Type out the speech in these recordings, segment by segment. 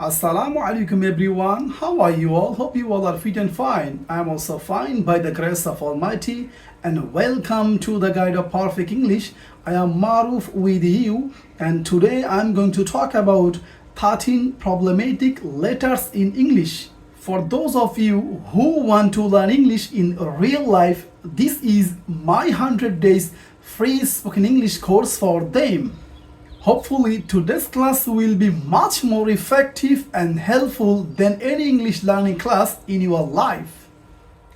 Assalamu alaikum everyone. How are you all? Hope you all are fit and fine. I am also fine by the grace of Almighty and welcome to the Guide of Perfect English. I am Maruf with you and today I am going to talk about 13 problematic letters in English. For those of you who want to learn English in real life, this is my 100 days free spoken English course for them. Hopefully, today's class will be much more effective and helpful than any English learning class in your life.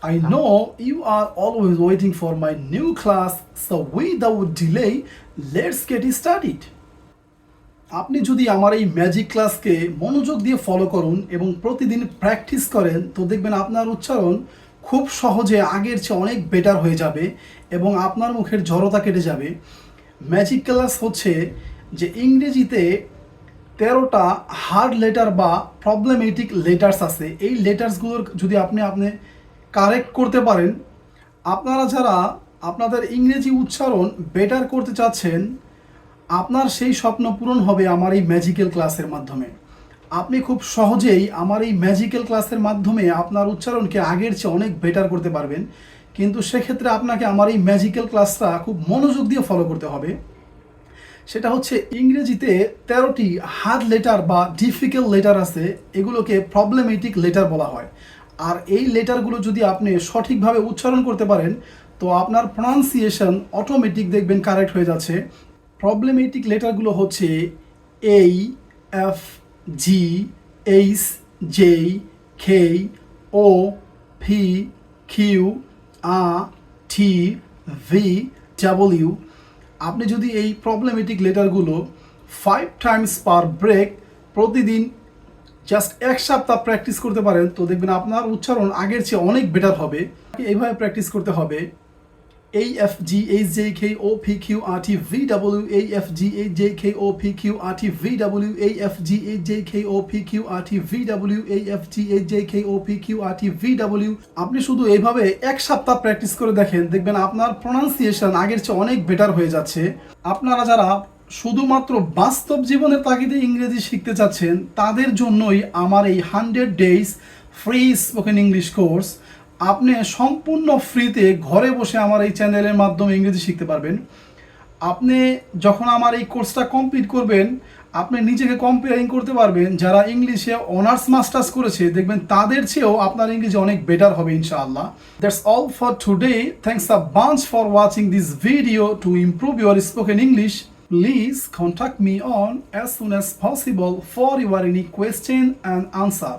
I know you are always waiting for my new class, so without delay, let's get started. আপনি যদি আমার এই magic ক্লাসকে মনোযোগ দিয়ে follow করুন এবং প্রতিদিন practice করেন তো দেখবেন আপনার উচ্চারণ খুব সহজে আগের চেয়ে অনেক বেটার হয়ে যাবে এবং আপনার মুখের জড়তা কেটে যাবে ম্যাজিক ক্লাস হচ্ছে যে ইংরেজিতে তেরোটা হার্ড লেটার বা প্রবলেমেটিক লেটার্স আছে, এই লেটার্সগুলোর যদি আপনি আপনি কারেক্ট করতে পারেন, আপনারা যারা আপনাদের ইংরেজি উচ্চারণ বেটার করতে চাচ্ছেন, আপনার সেই স্বপ্ন পূরণ হবে আমার এই ম্যাজিক্যাল ক্লাসের মাধ্যমে। আপনি খুব সহজেই আমার এই ম্যাজিক্যাল ক্লাসের মাধ্যমে আপনার উচ্চারণকে আগের চেয়ে অনেক বেটার করতে পারবেন। কিন্তু সেক্ষেত্রে আপনাকে আমার এই ম্যাজিক্যাল ক্লাসটা খুব মনোযোগ দিয়ে ফলো করতে হবে। সেটা হচ্ছে ইংরেজিতে তেরোটি হার্ড লেটার বা ডিফিকাল্ট লেটার আছে, এগুলোকে প্রবলেমেটিক লেটার বলা হয়। আর এই লেটারগুলো যদি আপনি সঠিকভাবে উচ্চারণ করতে পারেন, তো আপনার প্রনাউন্সিয়েশন অটোমেটিক দেখবেন কারেক্ট হয়ে যাচ্ছে। প্রবলেমেটিক লেটারগুলো হচ্ছে এই F G H J K O V Q R T V W আপনি যদি এই প্রবলেমেটিক লেটারগুলো ফাইভ টাইমস পার ব্রেক প্রতিদিন জাস্ট এক সপ্তাহ প্র্যাকটিস করতে পারেন, তো দেখবেন আপনার উচ্চারণ আগের চেয়ে অনেক বেটার হবে। এইভাবে প্র্যাকটিস করতে হবে। এই F G H J K O P Q R T V W এই F G H J K O P Q R T V W এই F G H J K O P Q R T V W এই F G H J K O P Q R T V W আপনি শুধু এইভাবে এক সপ্তাহ practice করে দেখেন দেখবেন আপনার প্রোনাউন্সিয়েশন আগের চেয়ে অনেক বেটার হয়ে যাচ্ছে আপনারা যারা শুধুমাত্র বাস্তব জীবনের তাগিদে ইংরেজি শিখতে চাচ্ছেন তাদের জন্যই আমার এই hundred days free spoken English course আপনি সম্পূর্ণ ফ্রিতে ঘরে বসে আমার এই চ্যানেলের মাধ্যমে ইংরেজি শিখতে পারবেন। আপনি যখন আমার এই কোর্সটা কমপ্লিট করবেন, আপনি নিজেকে কম্পেয়ারিং করতে পারবেন, যারা ইংলিশে অনার্স মাস্টার্স করেছে, দেখবেন তাদের চেয়েও আপনার ইংরেজি অনেক বেটার হবে ইনশাআল্লাহ। That's all for today thanks a bunch for watching this video to improve your spoken English Please contact me on as soon as possible for your any question and answer.